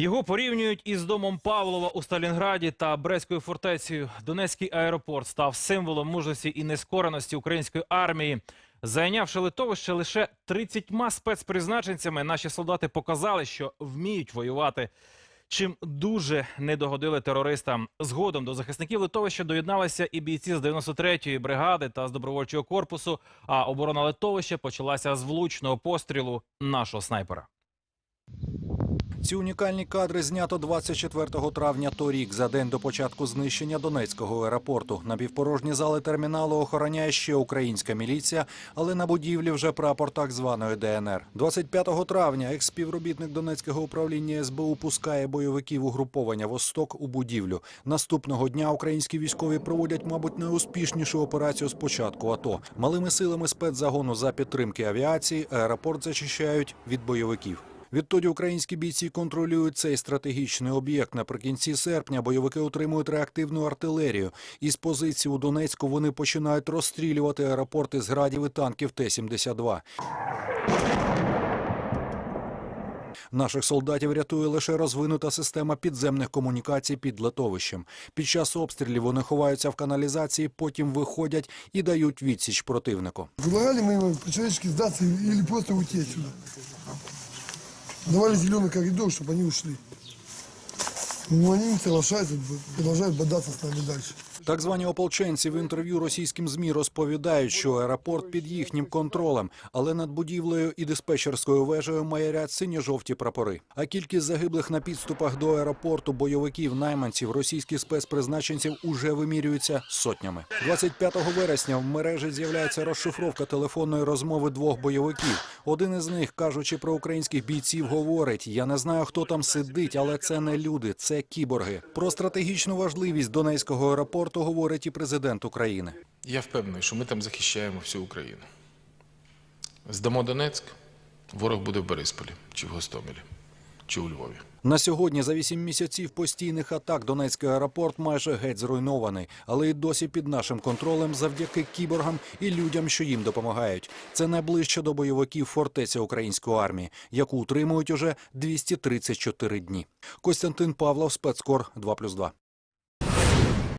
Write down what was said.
Його порівнюють із домом Павлова у Сталінграді та Брестською фортецею. Донецький аеропорт став символом мужності і нескореності української армії. Зайнявши литовище лише 30 спецпризначенцями, наші солдати показали, що вміють воювати. Чим дуже не догодили терористам. Згодом до захисників литовища доєдналися і бійці з 93-ї бригади та з добровольчого корпусу. А оборона литовища почалася з влучного пострілу нашого снайпера. Ці унікальні кадри знято 24 травня торік, за день до початку знищення Донецького аеропорту. Напівпорожні зали терміналу охороняє ще українська міліція, але на будівлі вже прапор так званої ДНР. 25 травня екс-співробітник Донецького управління СБУ пускає бойовиків угруповання «Восток» у будівлю. Наступного дня українські військові проводять, мабуть, найуспішнішу операцію з початку АТО. Малими силами спецзагону за підтримки авіації аеропорт зачищають від бойовиків. Відтоді українські бійці контролюють цей стратегічний об'єкт. Наприкінці серпня бойовики отримують реактивну артилерію. Із позиції у Донецьку вони починають розстрілювати аеропорти з градів і танків Т-72. Наших солдатів рятує лише розвинута система підземних комунікацій під литовищем. Під час обстрілів вони ховаються в каналізації, потім виходять і дають відсіч противнику. Мы им по-человечески сдаться или просто отсюда. Давали зеленый коридор, чтобы они ушли. Не соглашаются, продолжают бодаться с нами дальше. Так звані ополченці в інтерв'ю російським змі розповідають, що аеропорт під їхнім контролем, але над будівлею і диспетчерською вежею маярять синьо-жовті прапори. А кількість загиблих на підступах до аеропорту бойовиків, найманців, російських спецпризначенців уже вимірюються сотнями. 25 вересня в мережі з'являється розшифровка телефонної розмови двох бойовиків. Один із них, кажучи про українських бійців, говорить: я не знаю, хто там сидить, але це не люди, це кіборги. Про стратегічну важливість Донецького аеропорту говорить і президент України. Я впевнений, що ми там захищаємо всю Україну. Здамо Донецьк, ворог буде в Борисполі, чи в Гостомелі, чи у Львові. На сьогодні за вісім місяців постійних атак Донецький аеропорт майже геть зруйнований, але й досі під нашим контролем завдяки кіборгам і людям, що їм допомагають. Це найближче до бойовиків фортеця української армії, яку утримують уже 234 дні. Костянтин Павлов, спецкор 2+,2.